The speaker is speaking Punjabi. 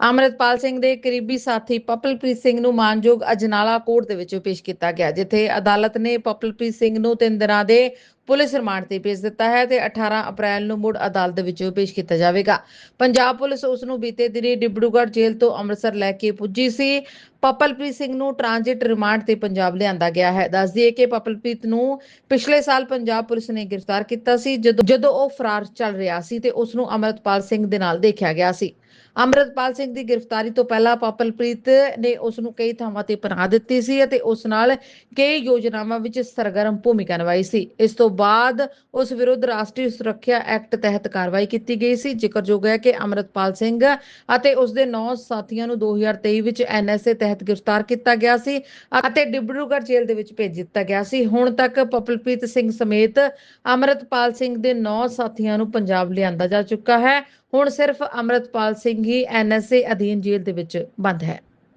ਅਮਰਿਤਪਾਲ ਸਿੰਘ ਦੇ ਕਰੀਬੀ ਸਾਥੀ ਪਪਲਪ੍ਰੀਤ ਸਿੰਘ ਨੂੰ ਮਾਨਯੋਗ ਅਜਨਾਲਾ ਕੋਰਟ ਦੇ ਵਿੱਚ ਪੇਸ਼ ਕੀਤਾ ਗਿਆ, ਜਿੱਥੇ ਅਦਾਲਤ ਨੇ ਪਪਲਪ੍ਰੀਤ ਸਿੰਘ ਨੂੰ ਤਿੰਨ ਦਿਨਾਂ ਦੇ ਪੁਲਿਸ ਰਿਮਾਂਡ ਤੇ ਭੇਜ ਦਿੱਤਾ ਹੈ ਤੇ 18 ਅਪ੍ਰੈਲ ਨੂੰ ਮੁੜ ਅਦਾਲਤ ਵਿੱਚ ਪੇਸ਼ ਕੀਤਾ ਜਾਵੇਗਾ। ਪੰਜਾਬ ਪੁਲਿਸ ਉਸ ਨੂੰ ਬੀਤੇ ਦਿਨੀ ਡਿਬੜੂਗੜ੍ਹ ਜੇਲ੍ਹ ਤੋਂ ਅੰਮ੍ਰਿਤਸਰ ਲੈ ਕੇ ਪੁੱਜੀ ਸੀ। ਪਪਲਪ੍ਰੀਤ ਸਿੰਘ ਨੂੰ ਟ੍ਰਾਂਜ਼ਿਟ ਰਿਮਾਂਡ ਤੇ ਪੰਜਾਬ ਲਿਆਂਦਾ ਗਿਆ ਹੈ। ਦੱਸ ਦਈਏ ਕਿ ਪਪਲਪ੍ਰੀਤ ਨੂੰ ਪਿਛਲੇ ਸਾਲ ਪੰਜਾਬ ਪੁਲਿਸ ਨੇ ਗ੍ਰਿਫਤਾਰ ਕੀਤਾ ਸੀ। ਜਦੋਂ ਜਦੋਂ ਉਹ ਫਰਾਰ ਚੱਲ ਰਿਹਾ ਸੀ ਤੇ ਉਸ ਨੂੰ ਅਮਰਤਪਾਲ ਸਿੰਘ ਦੇ ਨਾਲ ਦੇਖਿਆ ਗਿਆ ਸੀ। ਅਮਰਤਪਾਲ ਸਿੰਘ ਦੀ ਗ੍ਰਿਫਤਾਰੀ ਤੋਂ ਪਹਿਲਾਂ ਪਪਲਪ੍ਰੀਤ ਨੇ ਉਸ ਨੂੰ ਕਈ ਥਾਵਾਂ ਤੇ ਪਨਾਹ ਦਿੱਤੀ ਸੀ ਅਤੇ ਉਸ ਨਾਲ ਕਈ ਯੋਜਨਾਵਾਂ ਵਿੱਚ ਸਰਗਰਮ ਭੂਮਿਕਾ ਨਿਭਾਈ ਸੀ। ਇਸ ਤੋਂ ਬਾਅਦ ਉਸ ਵਿਰੁੱਧ ਰਾਸ਼ਟਰੀ ਸੁਰੱਖਿਆ ਐਕਟ ਤਹਿਤ ਕਾਰਵਾਈ ਕੀਤੀ ਗਈ ਸੀ। ਜ਼ਿਕਰਯੋਗ ਹੈ ਕਿ ਅਮਰਤਪਾਲ ਸਿੰਘ ਅਤੇ ਉਸ ਦੇ 9 ਸਾਥੀਆਂ ਨੂੰ 2023 ਵਿੱਚ ਐਨਐਸਏ ਤਹਿਤ ਗ੍ਰਿਫਤਾਰ ਕੀਤਾ ਗਿਆ ਸੀ ਅਤੇ ਡਿਬਰੂਗੜ੍ਹ ਜੇਲ੍ਹ ਦੇ ਵਿੱਚ ਭੇਜ ਦਿੱਤਾ ਗਿਆ ਸੀ। ਹੁਣ ਤੱਕ ਪਪਲਪ੍ਰੀਤ ਸਿੰਘ ਸਮੇਤ ਅਮਰਤਪਾਲ ਸਿੰਘ ਦੇ 9 ਸਾਥੀਆਂ ਨੂੰ ਪੰਜਾਬ ਲਿਆਂਦਾ ਜਾ ਚੁੱਕਾ ਹੈ। ਹੁਣ ਸਿਰਫ ਅਮਰਤਪਾਲ ਸਿੰਘ ਹੀ ਐਨਐਸਏ ਅਧੀਨ ਜੇਲ੍ਹ ਦੇ ਵਿੱਚ ਬੰਦ ਹੈ।